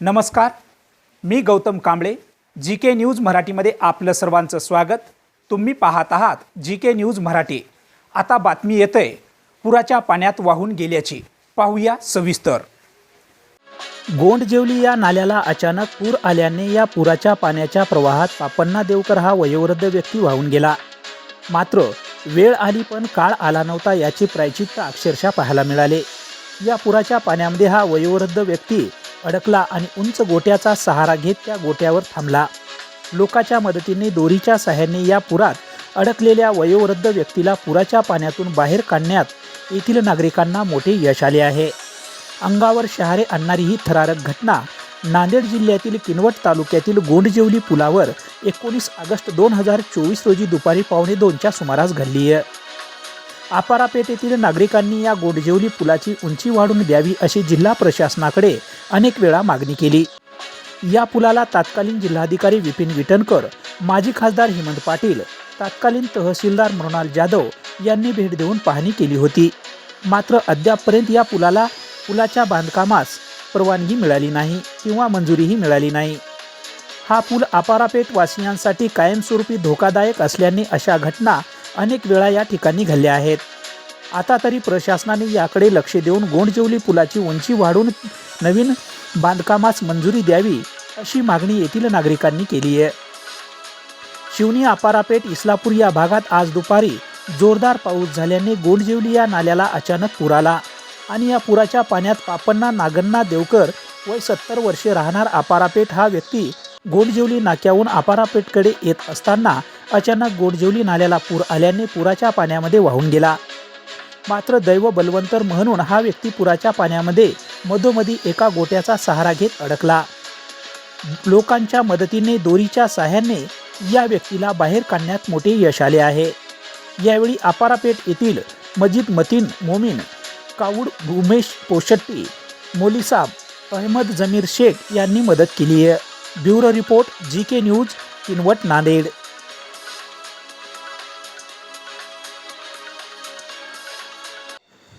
नमस्कार मी Gautam Kamble G K news मराठीमध्ये आपलं सर्वांचं स्वागत. तुम्ही पाहत आहात जी के न्यूज मराठी. आता बातमी येतंय पुराच्या पाण्यात वाहून गेल्याची. पाहूया सविस्तर. गोंडजेवली या नाल्याला अचानक पूर आल्याने या पुराच्या पाण्याच्या प्रवाहात पापन्ना देवकर हा वयोवृद्ध व्यक्ती वाहून गेला. मात्र वेळ आली पण काळ आला नव्हता याची प्रायचित्त अक्षरशः पाहायला मिळाले. या पुराच्या पाण्यामध्ये हा वयोवृद्ध व्यक्ती अडकला आणि उंच गोट्याचा सहारा घेत त्या गोट्यावर थांबला. लोकाच्या मदतीने दोरीच्या सहाय्याने या पुरात अडकलेल्या वयोवृद्ध व्यक्तीला पुराच्या पाण्यातून बाहेर काढण्यात येथील नागरिकांना मोठे यश आले आहे. अंगावर शहारे आणणारी ही थरारक घटना नांदेड जिल्ह्यातील किनवट तालुक्यातील गोंडजेवली पुलावर एकोणीस ऑगस्ट दोन हजार चोवीस रोजी दुपारी पावणे दोनच्या सुमारास घडली आहे आपारा येथील नागरिकांनी या गोडजेवली पुलाची उंची वाढून द्यावी अशी जिल्हा प्रशासनाकडे अनेक वेळा मागणी केली. या पुलाला तत्कालीन जिल्हाधिकारी विपिन विटणकर माजी खासदार हेमंत पाटील तत्कालीन तहसीलदार मृणाल जाधव यांनी भेट देऊन पाहणी केली होती. मात्र अद्यापपर्यंत या पुलाला पुलाच्या बांधकामास परवानगी मिळाली नाही किंवा मंजुरीही मिळाली नाही. हा पूल आपारापेठ वासियांसाठी कायमस्वरूपी धोकादायक असल्याने अशा घटना अनेक वेळा या ठिकाणी घडल्या आहेत. आता तरी प्रशासनाने याकडे लक्ष देऊन गोंडजेवली पुलाची उंची वाढवून नवीन बांधकामास मंजुरी द्यावी अशी मागणी येथील नागरिकांनी केली आहे. शिवनी आपारापेठ इस्लापूर या भागात आज दुपारी जोरदार पाऊस झाल्याने गोंडजेवली या नाल्याला अचानक पूर आला आणि या पुराच्या पाण्यात पापण्णा नागण्णा देवकर वय सत्तर वर्षे राहणार आपारापेठ हा व्यक्ती गोंडजेवली नाक्याहून आपारापेठकडे येत असताना अचानक गोडजेवली नाल्याला पूर आल्याने पुराच्या पाण्यामध्ये वाहून गेला. मात्र दैव बलवंतर म्हणून हा व्यक्ती पुराच्या पाण्यामध्ये मधोमधी एका गोट्याचा सहारा घेत अडकला. लोकांच्या मदतीने दोरीच्या साह्याने या व्यक्तीला बाहेर काढण्यात मोठे यश आले आहे. यावेळी आपारापेठ येथील मजीद मतीन मोमीन कावूड भूमेश पोशट्टी मोलीसाब अहमद जमीर शेख यांनी मदत केली आहे bureau report G K news Kinwat Nanded.